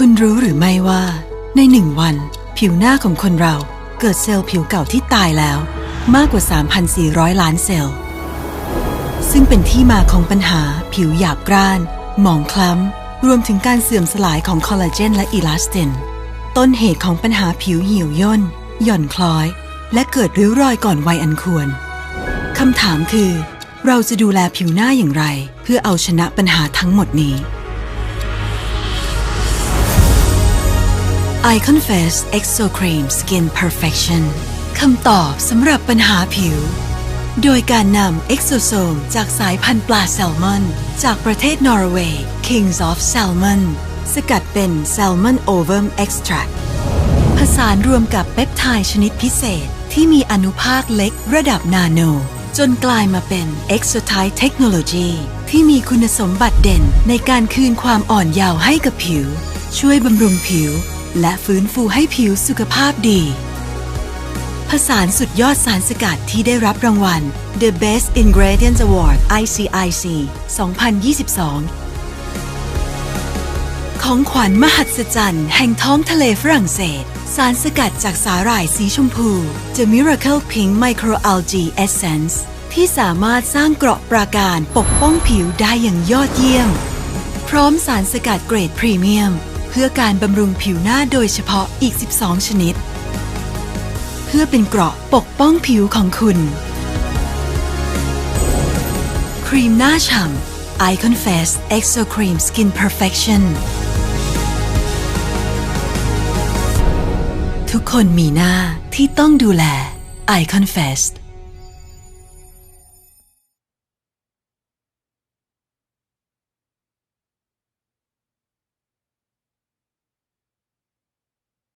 คุณรู้หรือไม่ว่า ในหนึ่งวัน ผิวหน้าของคนเราเกิดเซลล์ผิวเก่าที่ตายแล้ว มากกว่า 3,400 ล้านเซลล์ ซึ่งเป็นที่มาของปัญหาผิวหยาบกร้าน หมองคล้ำ รวมถึงการเสื่อมสลายของคอลลาเจนและอีลาสติน ต้นเหตุของปัญหาผิวเหี่ยวย่น หย่อนคล้อย และเกิดริ้วรอยก่อนวัยอันควรคำถามคือ เราจะดูแลผิวหน้าอย่างไร เพื่อเอาชนะปัญหาทั้งหมดนี้ Icon Face Exo Cream Skin Perfection คำตอบสำหรับปัญหาผิว โดยการนำ Exosome จากสายพันธุ์ปลาแซลมอน จากประเทศนอร์เวย์ Kings of Salmon สกัดเป็น Salmon Ovum Extract ผสานรวมกับเปปไทด์ชนิดพิเศษที่มีอนุภาคเล็กระดับนาโน จนกลายมาเป็น Exotite Technology ที่มีคุณสมบัติเด่นในการคืนความอ่อนเยาว์ให้กับผิว ช่วยบำรุงผิว และฟื้นฟูให้ผิวสุขภาพดีผสานสุดยอดสารสกัดที่ได้รับรางวัล The Best Ingredients Award ICIC 2022 ของขวัญมหัศจรรย์แห่งท้องทะเลฝรั่งเศส สารสกัดจากสาหร่ายสีชมพู The Miracle Pink Microalgae Essence ที่สามารถสร้างเกราะปราการปกป้องผิวได้อย่างยอดเยี่ยม พร้อมสารสกัดเกรดพรีเมียม พื่อการบำรุงผิวหน้าโดยเฉพาะอีก 12 ชนิด เพื่อเป็นเกราะปกป้องผิวของคุณ ครีมหน้าฉ่ำ Icon Face Exo Cream Skin Perfection ทุกคนมีหน้าที่ต้องดูแล Icon Face